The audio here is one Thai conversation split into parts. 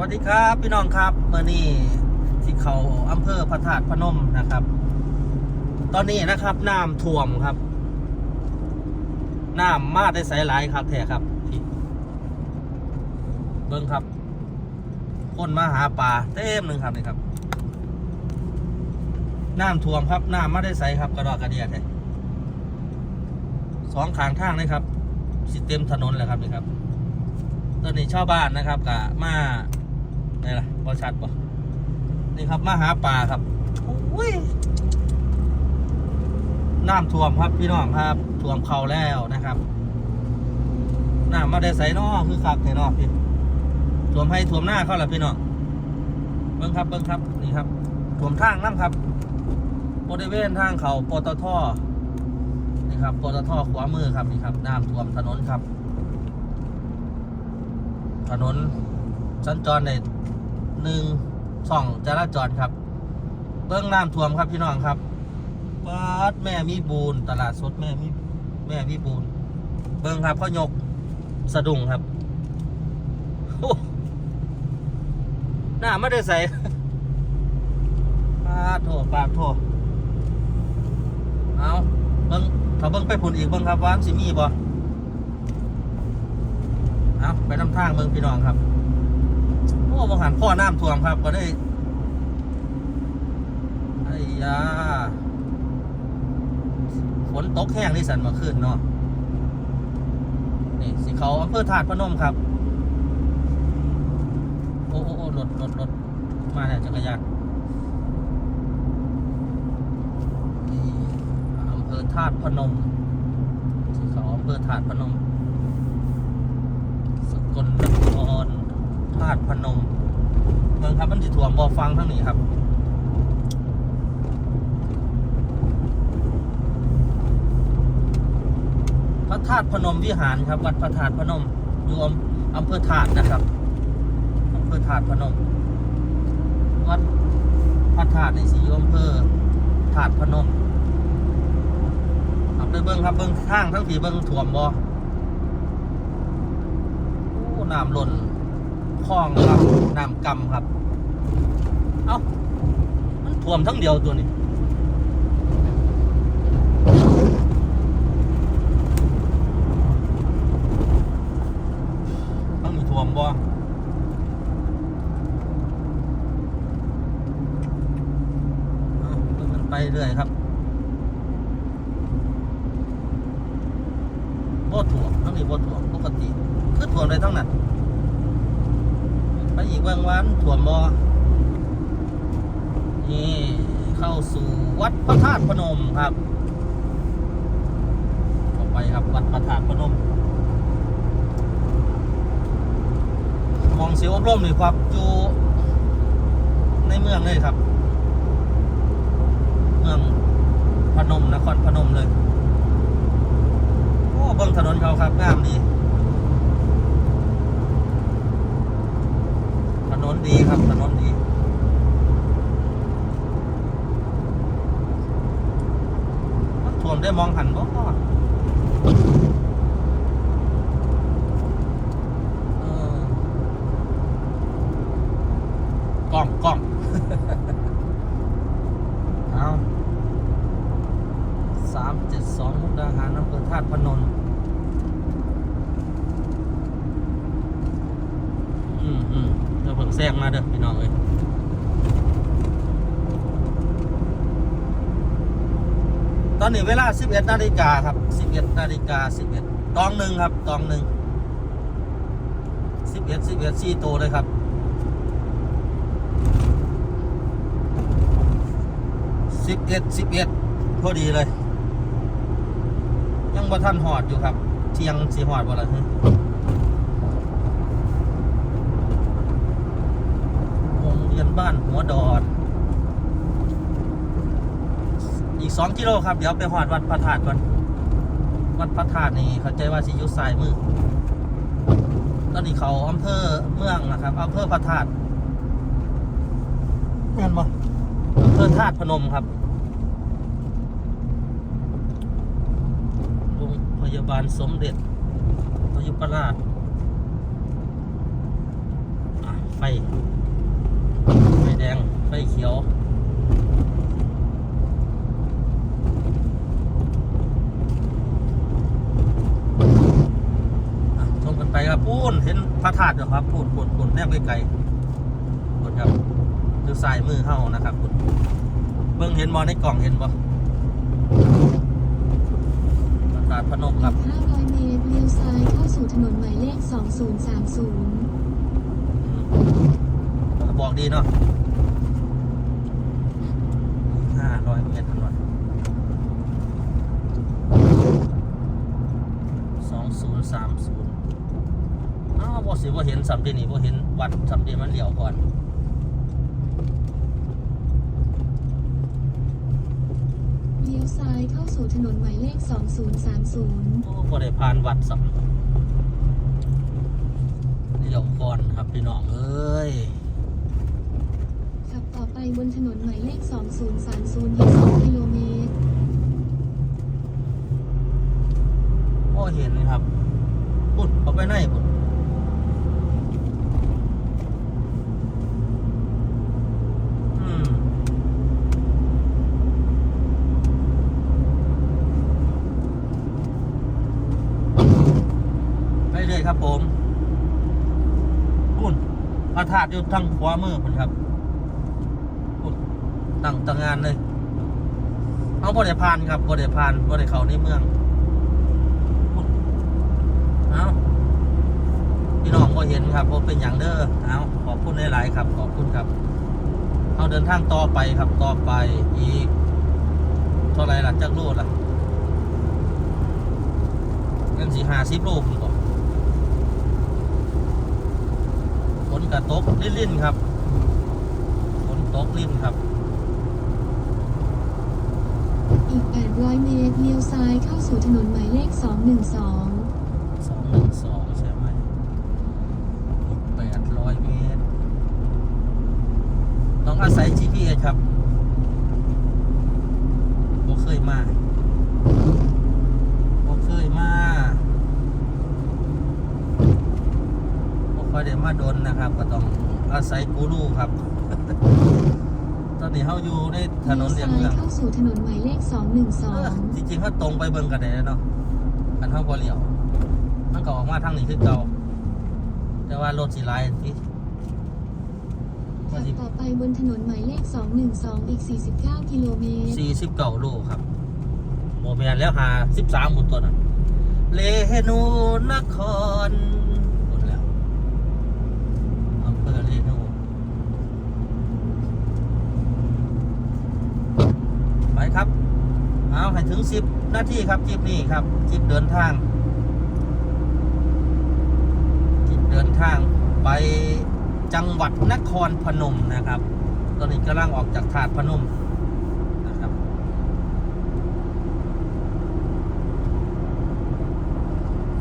วัสดีครับพี่น้องครับเมื่อนี้ที่เขาอำเภอพระธาตุพนมนะครับ ตอนนี้นะครับน้ำท่วมครับน้ำมาได้ใสหลายครับแท้ครับพี่เบิ้งครับ คนมาหาปลาเต็มหนึ่งครับนี่ครับน้ำท่วมครับน้ำมาได้ใสครับกระดอกกระเดียดเลยสองขางทางเลยครับ สิเต็มถนนเลยครับนี่ครับตอนนี้ชาวบ้านนะครับกะมา ไหละบอชัดบ่นี่ครับมาหาปลาครับอุ้ยน้ำท่วมครับพี่น้องครับท่วมเขาแล้วนะครับน้ำมาได้ใส่นอคือคักแน่นอพี่ท่วมให้ท่วมหน้าเขาแหละพี่น้องเบิ้งครับเบิ้งครับนี่ครับท่วมทางน้ำครับบริเวณทางเขาปตทนี่ครับปตทขวามือครับนี่ครับน้ำท่วมถนนครับ ถนน สัญจรในหนึ่งช่องจราจรครับ เบื้องน้ำท่วมครับพี่น้องครับวัดแม่มีบูนตลาดสดแม่มีแม่มีบูนเบื้องครับเขายกสะดุ้งครับโอ้หน้าไม่ได้ใส่ปาดโถปาดโถเอาเบิ้งถ้าเบิ้งไปผุนอีกเบิ้งครับว่ามันสิมีบ่เอาไปนำทางเมืองพี่น้องครับ อ้บางหันพ่อน้ำท่วมครับก็ได้ไอ้ยาฝนตกแห้งที่สันมาขึ้นเนาะนี่สิเขาอำเภอถาดพนมครับโอ้โอ้โอ้รถรถรถมาแล้วจักรยานอำเภอธาตุพนมสิเขาอำเภอธาตุพนมสกลนคราตุพนมเมืองครับมันจะถ่วมบ่อฟังทั้งนี้ครับพระธาตุพนมวิหารครับ วัดพระธาตุพนมอยู่อำอำเภอถาดนะครับอำเภอถาดพนม วัดพระธาตุในสีอยู่อำเภอถาดพนมเอาไปเบิ้งครับเบิ้งทางทั้งผีเบิ้งถ่วมบ่โอ้น้ำหล้น คลองครับน้ำกำครับ เอ้า มันท่วมทั้งเดียวตัวนี้ต้องมีท่วมบ่เอ้ามันไปเรื่อยครับบ่ถ่วมทั้งนี้บ่ถ่วมปกติ คือถ่วมได้ทั้งนั้น ไปอีกบางวันถ่วมบ่นี่เข้าสู่วัดพระธาตุพนมครับต่อไปครับวัดพระธาตุพนมมองเสียวอบรมนี่ครับอยู่ในเมืองเลยครับ เมืองพนมนครพนมเลย โอ้เบิ่งถนนเขาครับงามดี ถนน ดีครับถนนดีมันท่วมได้มองหันบ่เออกล้องกล้อง เอาสามเจ็ดสองมุกดาหารอำเภอธาตุพนม อืมอืมเดี๋ยว เพิ่งแทรกมาเด้อพี่น้องเอ้ยตอนนี้เวลา 11นาฬิกาครับ 11นาฬิกา11ตองหนึ่งครับตองหนึ่ง11 11สี่โตวเลยครับ11 11พอดีเลย ยังบ่ทันหอดอยู่ครับ เที่ยงสีหอดบ่ล่ะฮึ โรง เรียนบ้านหัวดอน อีกสองกิโลครับ เดี๋ยวไปหอดวัดพระธาตุก่อน วัดพระธาตุนี่เข้าใจว่าสิอยุสายมือตอนนี้เขาอำเภอเมืองนะครับอำเภอพระธาตุเห็นบ่อำเภอธาตุพนมครับโรงพยาบาลสมเด็จพยุพราชอะไฟไฟแดง ไฟเขียวอะชมกันไปครับพูนเห็นพระธาตุอยู่ครับพูนพูนพูนแนบไกลๆพูนครับดูสายมือเฮานะครับพูนเบิ่งเห็นบอในกล่องเห็นบ่พระธาตุพนมครับ500เมตรเลี้ยวซ้ายเข้าสู่ถนนหมายเลข 2030บอกดีเนาะห้าร้อยเมตร ถนนสองศูนย์สามศูนย์อ้าวบ่สิว่าเห็นสัมเดีนี่บ่เห็นวัดสัมเดีมันเลี้ยวก่อนเลี้ยวซ้ายเข้าสู่ถนนหมายเลข 2030 โอ้บ่ได้ผ่านวัดสัมเลี้ยวก่อนครับพี่น้องเอ้ยขับ ต่อไปบนถนนหมายเลข 2030อีก2กิโลเมตร โอ้เห็นครับปุ่นเอาไปไหนปุ่นอืมไปเลยครับผมปุ่นพระธาตุอยู่ทางขวามือพุ่นครับ ตั้งตังงานเลยเอาบ่ได้ผ่านครับบ่ได้ผ่านบ่ได้เขาในเมืองเอาพี่น้องบ่เห็นครับบ่เป็นอย่างเด้อเอาขอบคุณหลายๆครับ ขอบคุณครับเอาเดินทางต่อไปครับต่อไปอีก เท่าไหรล่ะจักโลล่ะเงินสี่ห้าสิบโลคุณก่อนฝนกระตกลิ่นๆครับฝนตกลิ่นครับ อีก 800 เมตร เลี้ยวซ้ายเข้าสู่ถนนหมายเลข 212 สองหนึ่งสองใช่ไหมอีกแปดร้อยเมตร ต้องอาศัย GPS ครับบ่เคยมาบ่เคยมาบ่ค่อยได้มาโดนนะครับ ก็ต้องอาศัยกูรูครับ นนี้เขาอยู่ในถนนเลียงเมืองเข้าสู่ถนนหมายเลขเออ212จริงๆเขาตรงไปเบิ่งกันได้เนาะกันเท่าบ่เลี้ยวมันก็ออกมาทางนี้คือเก่าแต่ว่ารถสีลายที่ขับต่อไปบนถนนหมายเลข212อีก49กิโลเมตรสี่สิบเก้าโลครับโมเมนแล้วหาสิบสามหมดตัวนั้นเลนูนครหมดแล้วอำเภอเลนูไป ครับ เอาให้ถึงสิบนาทีครับจิบนี้ครับจิบเดินทางจิบเดินทางไปจังหวัดนครพนมนะครับ ตอนนี้กำลังออกจากถาดพนมนะครับ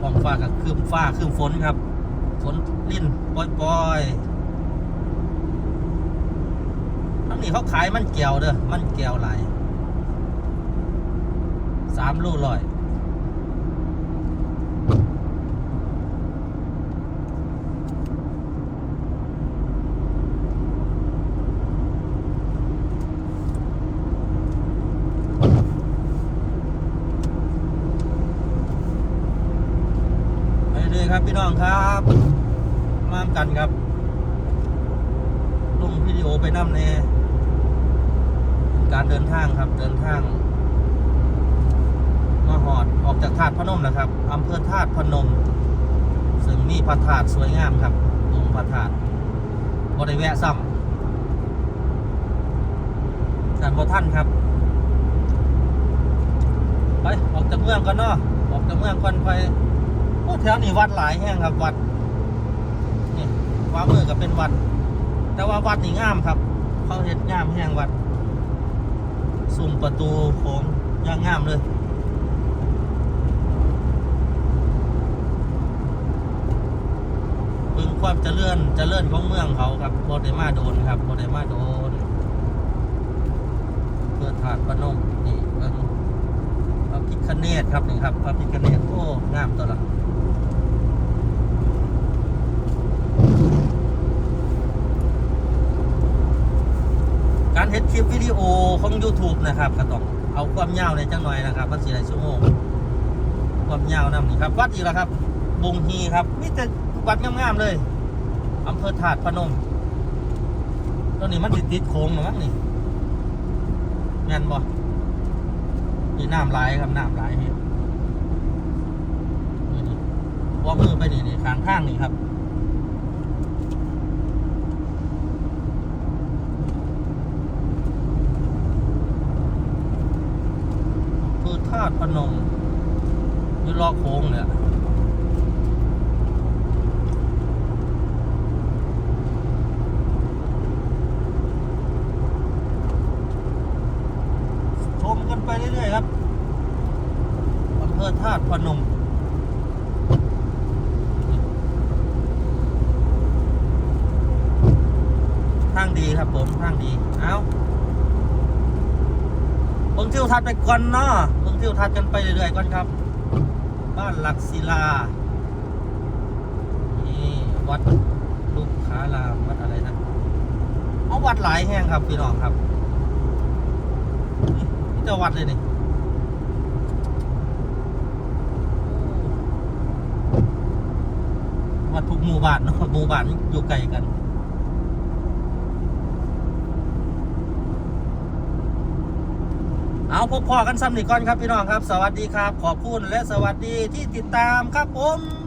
ฟองฟ้ากับคืมฟ้าคืมฝนครับ ฝนลิ่นปล่อยๆทั้งนี้เขาขายมันแก้วเด้อ มันแก้วหลาย สามลูกร้อยไปเลยครับพี่น้องครับมามกันครับลงวิดีโอไปน้ำในการเดินทางครับเดินทาง มาหอดออกจากธาตุพนมนะครับอำเภอธาตุพนม ซึ่งมีพระธาตุสวยงามครับองค์พระธาตุบ่ได้แวะซ้ำกันบ่ท่านครับไปออกจากเมืองกันเนาะออกจากเมืองก่อนไปโอ้แถวนี้วัดหลายแห่งครับวัดนี่ขวามือก็เป็นวัด แต่ว่าวัดนี่งามครับ เขาเห็ดงามแห่งวัดสุ่มประตูโค้งย่างงามเลย ความเลื่อนจะเลื่อนของเมืองเขาครับโบเดมาโดนครับโบเดมาโดนเพื่อถาดปนมนี่เบิ้งพระพิคเนตครับนี่ครับพระพิคเนตโอ้งามตัวละการเฮ็ดคลิปวิดีโอของ YouTube นะครับก็ต้องเอาความยาวในจังหน่อยนะครับวันสี่หลาชั่วโมงความยาวนั่นนี่ครับวัดอีกแล้วครับบงฮีครับมิแต วัดงามๆเลยอำเภอถาดพนมตอนนี้มันติดติดโค้งหรือมั้งนี่แม่นบ่นี่น้ำไหลายครับน้ำไหลายนี่นี่นี่ว่ามือไปนี่นี่ข้างข้างนี่ครับคือธาตุพนมอยู่รอโค้งเนี่ยชมกันไป เรื่อยๆครับอำเภอธาตุพนมทางดีครับผมทางดี เอาเบิ่งทิวทัศน์ไปก่อนเนาะเบิ่งทิวทัศน์กันไปเรื่อยๆก่อนครับ บ้านหลักศิลา นี่วัดลูกค้ารามวัดอะไรนะเอาวัดหลายแห่งครับพี่น้องครับ นี่นี่จะวัดเลยนี่วัดทุกหมู่บ้านเนาะหมู่บ้านอยู่ไกลกันเอาพบพอกันซ้ำนี่ก่อนครับพี่น้องครับ สวัสดีครับ ขอบคุณและสวัสดีที่ติดตามครับผม